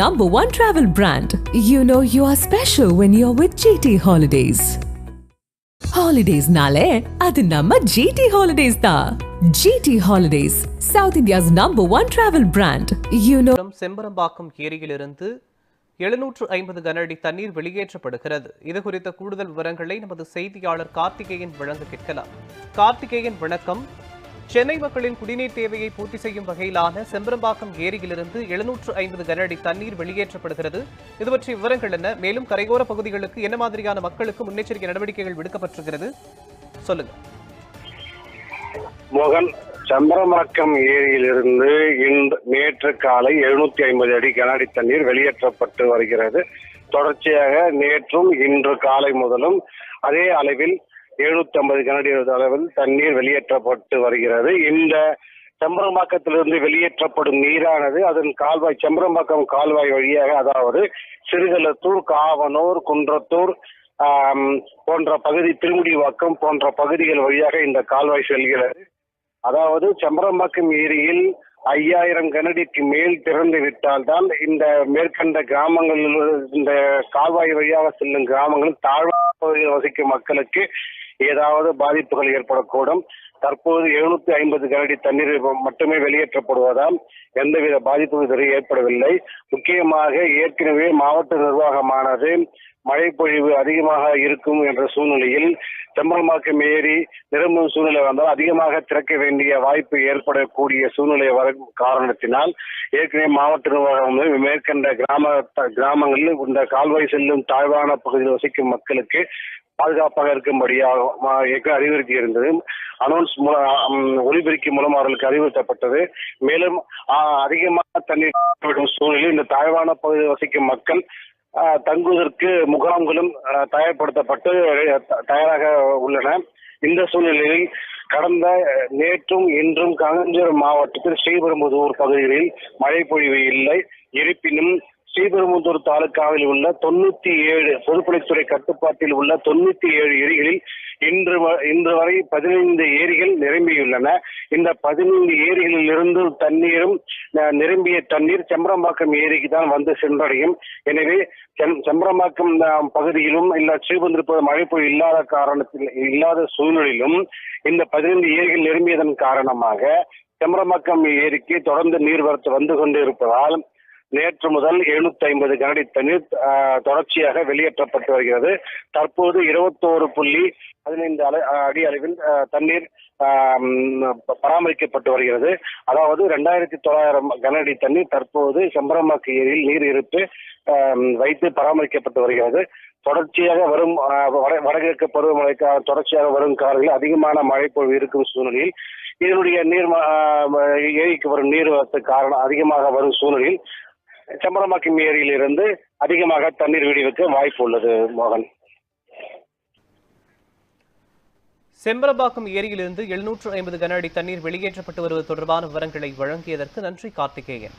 number one travel brand. You know you are special when you're with GT Holidays. ஹாலிடேஸ்னாலே அது நம்ம GT holidays தான் GT holidays south India's number one travel brand you know Chembarambakkam ஏரியிலிருந்து எழுநூற்று ஐம்பது கன அடி தண்ணீர் வெளியேற்றப்படுகிறது இது குறித்த கூடுதல் விவரங்களை நமது செய்தியாளர் கார்த்திகேயன் வழங்க கேட்கலாம் கார்த்திகேயன் வணக்கம் சென்னை மக்களின் குடிநீர் தேவையை பூர்த்தி செய்யும் வகையிலான செம்பரம்பாக்கம் ஏரியிலிருந்து எழுநூற்று ஐம்பது கனஅடி தண்ணீர் வெளியேற்றப்படுகிறது. இது பற்றிய விவரங்கள் என்ன? மேலும் கரையோர பகுதிகளுக்கு என்ன மாதிரியான மக்களுக்கு முன்னெச்சரிக்கை நடவடிக்கைகள் விடுக்கப்பட்டிருக்கிறது? சொல்லுங்க. மோகன் சம்பரமரக்கம் ஏரியிலிருந்து இன்று நேற்று காலை எழுநூத்தி ஐம்பது அடி கனஅடி தண்ணீர் வெளியேற்றப்பட்டு வருகிறது. தொடர்ச்சியாக நேற்றும் இன்று காலை முதலும் அதே அளவில் எழுநூத்தி ஐம்பது கனடி அளவில் தண்ணீர் வெளியேற்றப்பட்டு வருகிறது. இந்த செம்பரம்பாக்கத்திலிருந்து வெளியேற்றப்படும் நீரானது அதன் கால்வாய் செம்பரம்பாக்கம் கால்வாய் வழியாக அதாவது சிறுகலத்தூர் காவனூர் குன்றத்தூர் போன்ற பகுதி திருமுடிவாக்கம் போன்ற பகுதிகள் வழியாக இந்த கால்வாய் செல்கிறது. அதாவது செம்பரம்பாக்கம் ஏரியில் ஐயாயிரம் கனடிக்கு மேல் திறந்து விட்டால்தான் இந்த மேற்கண்ட கிராமங்களில் இந்த கால்வாய் வழியாக செல்லும் கிராமங்களில் தாழ்வான பகுதியில் வசிக்கும் மக்களுக்கு ஏதாவது பாதிப்புகள் ஏற்படக்கூடும். தற்போது எழுநூத்தி ஐம்பது கனடி தண்ணீர் மட்டுமே வெளியேற்றப்படுவதால் எந்தவித பாதிப்பும் இதுவரை ஏற்படவில்லை. முக்கியமாக ஏற்கனவே மாவட்ட நிர்வாகமானது மழை பொழிவு அதிகமாக இருக்கும் என்ற சூழ்நிலையில் செம்பரம்பாக்கம் ஏரி நிரம்பும் சூழ்நிலை வந்தால் அதிகமாக திறக்க வேண்டிய வாய்ப்பு ஏற்படக்கூடிய சூழ்நிலை வரும் காரணத்தினால் ஏற்கனவே மாவட்ட நிர்வாகம் மேற்கண்ட கிராம கிராமங்களில் இந்த கால்வாய் செல்லும் தாழ்வான பகுதியில் வசிக்கும் மக்களுக்கு பாதுகாப்பாக இருக்கும்படியாக அறிவுறுத்தி இருந்தது. அனௌன்ஸ் மூலம் ஒலிபெருக்கி மூலம் அவர்களுக்கு அறிவுறுத்தப்பட்டது. மேலும் அதிகமாக தண்ணீர் விடும் சூழ்நிலையில் இந்த தாழ்வான பகுதியில் வசிக்கும் மக்கள் தங்குவதற்கு முகாம்களும் தயார்படுத்தப்பட்டு தயாராக உள்ளன. இந்த சூழ்நிலையில் கடந்த நேற்றும் இன்றும் காஞ்சிபுரம் மாவட்டத்தில் ஸ்ரீபெரும்புதூர் பகுதிகளில் மழை பொழிவு இல்லை. இருப்பினும் ஸ்ரீபெரும்புதூர் தாலுகாவில் உள்ள தொண்ணூத்தி ஏழு பொதுப்பணித்துறை கட்டுப்பாட்டில் உள்ள தொண்ணூத்தி ஏழு ஏரிகளில் இன்று இன்று வரை பதினைந்து ஏரிகள் நிரம்பியுள்ளன. இந்த பதினைந்து ஏரிகளில் இருந்து தண்ணீரும் நிரம்பிய தண்ணீர் செம்பரம்பாக்கம் ஏரிக்கு தான் வந்து சென்றடையும். எனவே செம்பரம்பாக்கம் பகுதியிலும் இல்ல ஸ்ரீபெரும்புதூர் மழை பொழிவு இல்லாத காரணத்தில் இல்லாத சூழ்நிலையிலும் இந்த பதினைந்து ஏரிகள் நிரம்பியதன் காரணமாக செம்பரம்பாக்கம் ஏரிக்கு தொடர்ந்து நீர்வரத்து வந்து கொண்டிருப்பதால் நேற்று முதல் எழுநூத்தி ஐம்பது கனடி தண்ணீர் தொடர்ச்சியாக வெளியேற்றப்பட்டு வருகிறது. தற்போது இருபத்தோரு புள்ளி பதினைந்து அலை அடி அளவில் தண்ணீர் ஆஹ், பராமரிக்கப்பட்டு வருகிறது. அதாவது ரெண்டாயிரத்தி தொள்ளாயிரம் கனஅடி தண்ணீர் தற்போது செம்பரமாக்கு ஏரியில் நீர் இருப்பு ஆஹ், வைத்து பராமரிக்கப்பட்டு வருகிறது. தொடர்ச்சியாக வரும் ஆஹ், வட- வடகிழக்கு பருவமழை தொடர்ச்சியாக வரும் காலங்களில் அதிகமான மழை பொழிவு இருக்கும் சூழ்நிலையில் இதனுடைய நீர் ஏரிக்கு வரும் நீர் வரத்து காரணம் அதிகமாக வரும் சூழ்நிலையில் செம்பரம்பாக்கம் ஏரியிலிருந்து அதிகமாக தண்ணீர் விடுவிக்க வாய்ப்பு உள்ளது மோகன். செம்பரம்பாக்கம் ஏரியிலிருந்து எழுநூற்று ஐம்பது கன அடி தண்ணீர் வெளியேற்றப்பட்டு வருவது தொடர்பான விவரங்களை வழங்கியதற்கு நன்றி கார்த்திகேயன்.